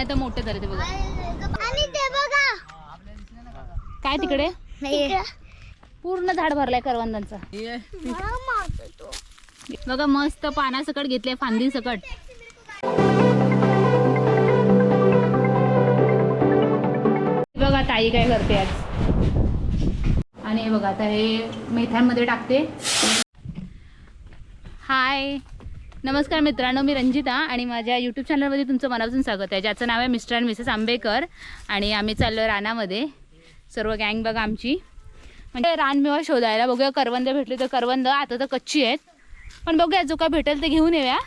आणि तर मोठे झाले ते बघा. आणि ते बघा. काय तिकडे. पूर्ण झाड भरलाय करवंदांचा. मला मारतो तो. बघा मस्त पानासकट घेतले फांदी सकट. बघा ताई काय करते आज. आणि हे बघा आता हे मेथ्यांमध्ये टाकते. हाय. नमस्कार मित्रांनो मी रंजिता आणि माझ्या यूट्यूब चॅनलमध्ये तुमचं मनापासून स्वागत आहे. ज्याचं नाव आहे मिस्टर अँड मिसेस आंबेकर आणि आम्ही चाललो रानामध्ये. सर्व गँग बघा आमची. म्हणजे रानमेवा शोधायला. बघूया करवंद भेटले तर करवंद आता तर कच्ची आहेत. पण बघूया जो काय भेटेल ते घेऊन येऊया.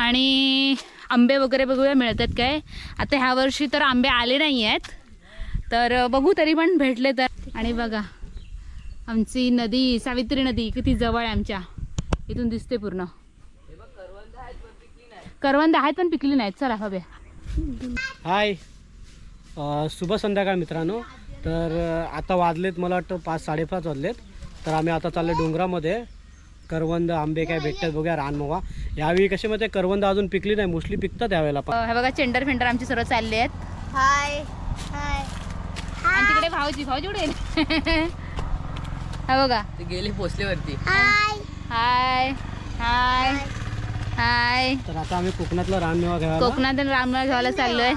आणि आंबे वगैरे बघूया मिळतात काय? आता ह्या वर्षी तर आंबे आले नाही आहेत. तर बघू तरी पण भेटले तर. आणि बघा आमची नदी सावित्री नदी किती जवळ आहे आमच्या. इथून दिसते पूर्ण. करवंद आहेत पण पिकली नाहीत. चला हव्या हाय. अ, शुभ संध्याकाळ मित्रांनो. तर आता वाजलेत मला वाटतं पाच साडेपाच वाजलेत. तर आम्ही आता चाललो डोंगरामध्ये. करवंद आंबे काय भेटतात बघूया रानमोवा यावेळी कशी माहिती करवंद अजून पिकली नाही मोस्टली पिकतात यावेळेला पण. हे बघा चेंडर फेंडर आमचे सर्व चालले आहेत. हाय. हाय. आणि तिकडे भाऊजी भाऊजी कुठे हा बघा. ते गेले पोचल्यावरती. हाय. हाय. हाय. हाय. तर आता आम्ही कोकणातला रानमेवा घ्यायला कोकणात रामला घ्यायला चाललोय.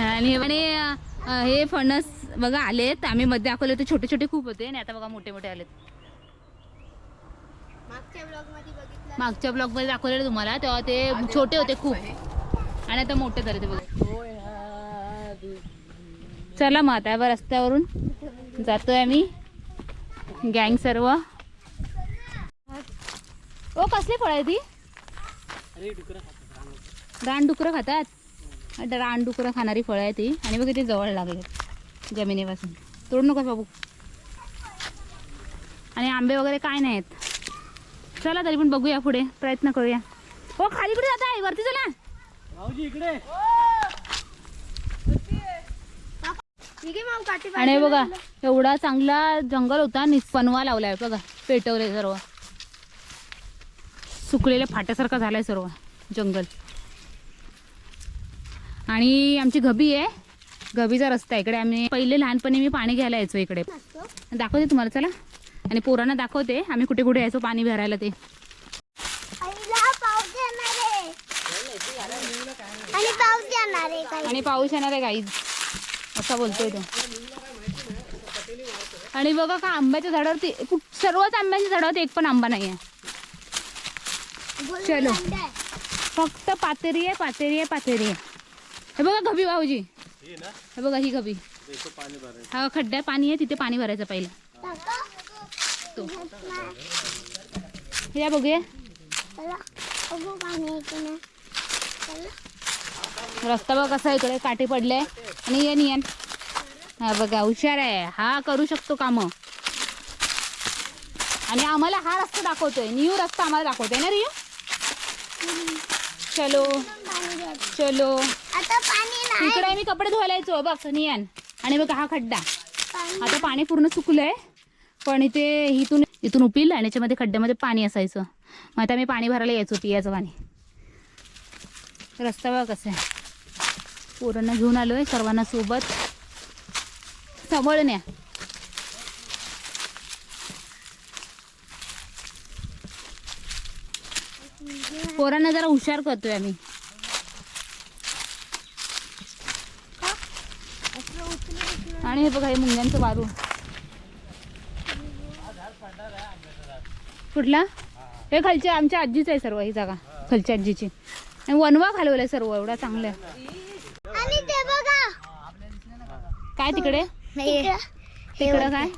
आणि आणि अं, हे फणस बघा आलेत. आम्ही मध्ये दाखवले होते छोटे छोटे खूप होते. आणि आता बघा मोठे मोठे आलेत. मागच्या ब्लॉगमध्ये बघितलं. मागच्या ब्लॉगमध्ये दाखवलेले तुम्हाला तेव्हा ते छोटे होते खूप. आणि आता मोठे झाले ते बघा. चला मग आता रस्त्यावरून जातोय आम्ही. गँग सर्व. ओ कसली फळ आहे ती रानडुकरं खातात. रानडुकरं खाणारी फळं आहे ती. आणि बघ ते जवळ लागले जमिनीपासून. तोडू नका बाबू. आणि आंबे वगैरे काय नाहीत. चला तरी पण बघूया पुढे. प्रयत्न करूया. हो खाली कुठे जात आहे वरती चला आणि बघा एवढा चांगला जंगल होता. नि पनवा लावलाय बघा. पेटवले सर्व. सुकलेल्या फाट्यासारखा झालाय सर्व जंगल. आणि आमची घबी आहे. घबीचा रस्ता आहे. इकडे आम्ही पहिले लहानपणी मी पाणी घ्यायला यायचो इकडे. दाखवते तुम्हाला चला. आणि पोरांना दाखवते. आम्ही कुठे कुठे यायचो पाणी भरायला ते. आहे आणि पाऊस येणार आहे आहे गाईज असा बोलतोय तो. आणि बघा का आंब्याच्या झाडावरती कुठ- सर्वच आंब्याच्या झाडावरती एक पण आंबा नाही आहे चलो. फक्त पातेरी आहे पातेरी आहे पातेरी आहे. हे बघा घबी भाऊजी. हे बघा ही घबी हा खड्ड्यात पाणी आहे तिथे पाणी भरायचं पहिलं. तो. हे या बघूया. रस्ता बघा कसा आहे इकडे काटे पडले. आणि ये नियन. हा बघा हुशार आहे. हा करू शकतो काम. आणि आम्हाला हा रस्ता दाखवतोय. न्यू रस्ता आम्हाला दाखवतोय ना रियू? चलो. चलो. आता पाणी नाही. इकडे आम्ही कपडे धुवायला यायचो बघ नियन आणि बघा हा खड्डा. आता पाणी पूर्ण सुकलंय पण इथे इथून इथून उपिल आणि याच्यामध्ये खड्ड्यामध्ये पाणी असायचं. मग आता मी पाणी भरायला यायचो पियाचं पाणी रस्ता बघा कसं आहे. पोरांना घेऊन आलोय सर्वांना सोबत. सांभाळून या पोरांना जरा हुशार करतोय आम्ही. आणि हे बघा हे मुंग्यांचं वारू. कुठला? हे खालच्या आमच्या आजीचं आहे सर्व ही जागा. खालच्या आजीची. आणि वनवा घालवलाय सर्व एवढा चांगलं काय तिकडे? तिकडं. काय?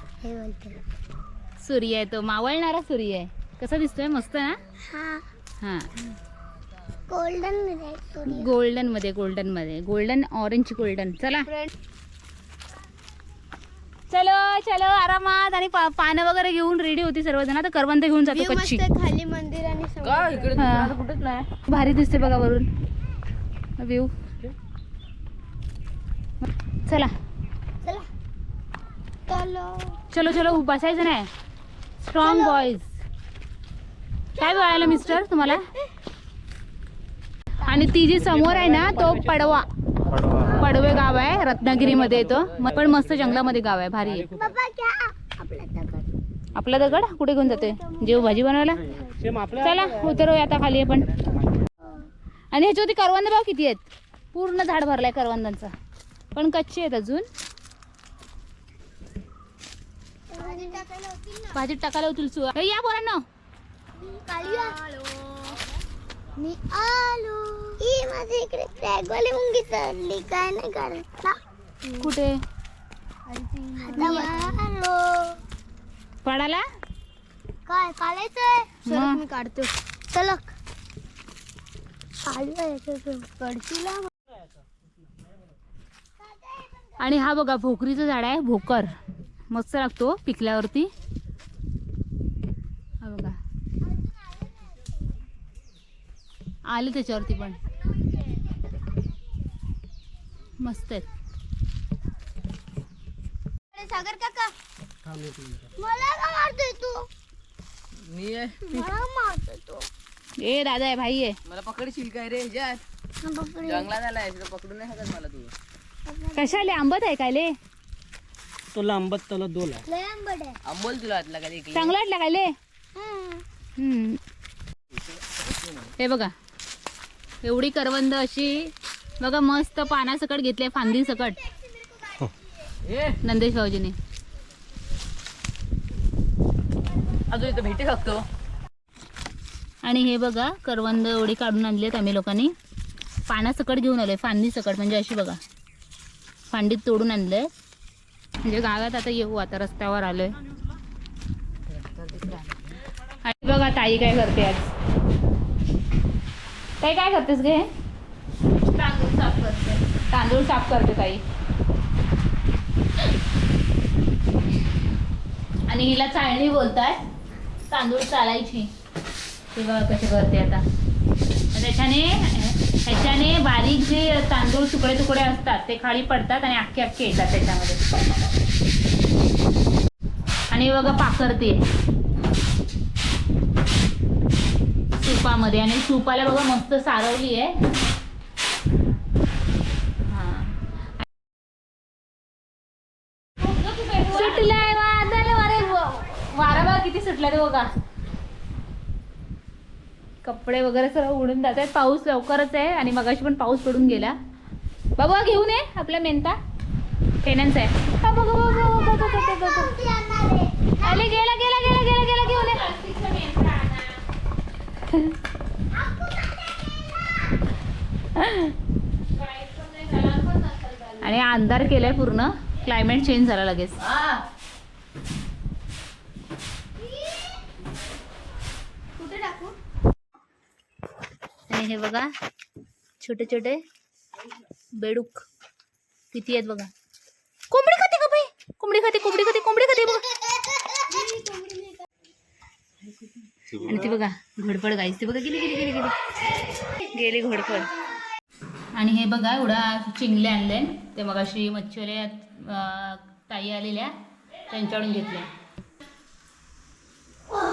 सूर्य आहे तो मावळणारा सूर्य आहे. कसा दिसतोय? मस्त ना? हा. गोल्डन गोल्डनमध्ये गोल्डनमध्ये. गोल्डन ऑरेंज गोल्डन चला. चलो चलो आरामात. आणि पा- पानं वगैरे घेऊन रेडी होती सर्वजण. आता करवंद घेऊन जातो कच्ची. खाली मंदिर आणि. कुठेच नाही. भारी दिसते बघा वरून. व्ह्यू चला. चला. चलो. चलो चलो बसायचं नाही. स्ट्रॉंग बॉईज काय बोलायला मिस्टर तुम्हाला? आणि ती जी समोर आहे ना तो पडवा. पडवा गाव आहे रत्नागिरीमध्ये येतो. पण मस्त जंगलामध्ये गाव आहे भारी आहे. आपला दगड. कुठे घेऊन जातोय? जेव भाजी बनवायला? चला उतरूया आता खाली आपण. आणि ह्याच्यावरती करवंद भाव किती आहेत? पूर्ण झाड भरलाय करवंदांचा. पण कच्चे आहेत अजून. भाजीत टाकायला होतील या पोरांनो. मी आलो. ही माझ्या इकडे मुंगी चढली काय नाही करता. कुठे? मी आलो. पडाला? काय काढायचंय? चल मी काढतो. चलक कडचीला आणि हा बघा भोकरीचं झाड आहे. भोकर. मस्त लागतो पिकल्यावरती हा बघा आले त्याच्यावरती पण. मस्त आहेत. सागर काका. मला का मारतोय तू? मी आहे. मला मारतोय तू. ए दादा आहे भाई आहे. मला पकडशील काय रे ह्याच्यात. जंगलात आलाय तुला पकडून नाही शकत मला तू. कशाले? आंबट आहे काय ले? तो लांबत त्याला दोन आहे. लय आंबट आहे. आंबोल तुला आतला चांगला वाटला काय ले? हम्म. हम्म. हे बघा. एवढी करवंद अशी. बघा मस्त पानासकट घेतले फांदी सकट ए. नंदेश भाऊजीने. अजून इथं भेटे शकतो आणि हे बघा करवंद एवढी काढून आणलीत आम्ही लोकांनी. पानासकट घेऊन आलोय फांदी सकट म्हणजे अशी बघा. फांडीत तोडून आणलंय. म्हणजे गावात आता येऊ आता रस्त्यावर आलोय. आणि बघा ताई काय करते आज. ताई काय करतेस गे तांदूळ साफ करते. तांदूळ साफ करते ताई. आणि हिला चाळणी बोलताय. तांदूळ चालायची ते बघा कसे करते आता. त्याच्याने ह्याच्याने बारीक जे तांदूळ तुकडे तुकडे असतात ते खाली पडतात आणि अख्खे अख्खे येतात त्याच्यामध्ये. आणि बघा पाकरते सुपामध्ये आणि सुपाला बघा मस्त सारवली आहे. सुटलाय वादळ वारा बघा किती सुटला ते बघा. कपडे वगैरे सर्व उडून जात आहेत पाऊस लवकरच आहे आणि मगाशी पण पाऊस पडून गेला. बाबा घेऊन ये आपला मेनता फेनन्स आहे. गेला गेला गेला गेला आणि अंधार केलाय पूर्ण. क्लायमेट चेंज झाला लगेच. आणि हे बघा छोटे छोटे बेडूक. किती आहेत बघा. कोंबडी खाते का बाई? कोंबडी खाते कोंबडी खाते कोंबडी खाते बघा आणि ते बघा घोडपड गाईस ते बघा गेली गेली गेली गेली. गेली घोडपड आणि हे बघा एवढा चिंगले आणले. ते मग अशी मच्छरे ताई आलेल्या त्यांच्याकडून घेतल्या.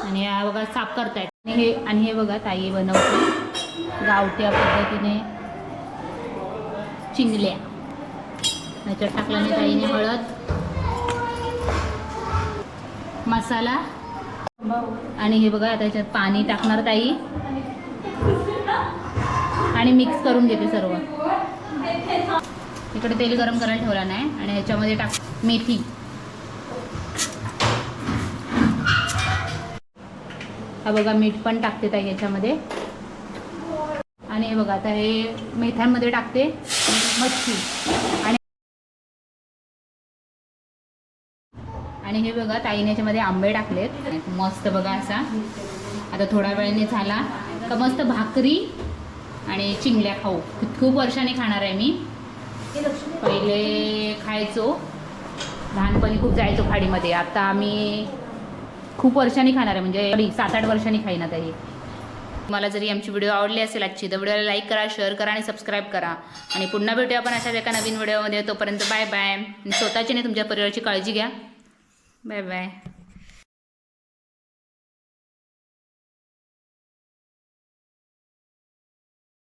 आणि या बघा साफ करतायत. आणि हे आणि हे बघा ताई बनवते. गावठ्या पद्धतीने चिंगल्या. त्याच्यात टाकल्याने ताईने हळद. मसाला. आणि हे बघा आता याच्यात पाणी टाकणार ताई. आणि मिक्स करून घेते सर्व. इकडे तेल गरम करायला ठेवला नाही. आणि ह्याच्यामध्ये टाक मेथी. हा बघा मीठ पण टाकते ताई याच्यामध्ये आणि हे बघा आता हे मेथ्यांमध्ये टाकते. मच्छी. आणि आणि हे बघा ताईने याच्यामध्ये आंबे टाकलेत. मस्त बघा असा. आता थोड्या वेळाने झाला. का मस्त भाकरी आणि चिंगल्या खाऊ. खूप वर्षाने खाणार आहे मी. पहिले खायचो. लहानपणी खूप जायचो खाडीमध्ये. आता आम्ही खूप वर्षांनी खाणार आहे. म्हणजे सात आठ वर्षांनी खाईन आता हे मला जरी आमची व्हिडिओ आवडली असेल आजची तर व्हिडिओला लाईक करा शेअर करा आणि सबस्क्राईब करा. आणि पुन्हा भेटूया आपण अशाच एका नवीन व्हिडिओमध्ये. तोपर्यंत बाय बाय आणि स्वतःची नाही तुमच्या परिवाराची काळजी घ्या. Bye bye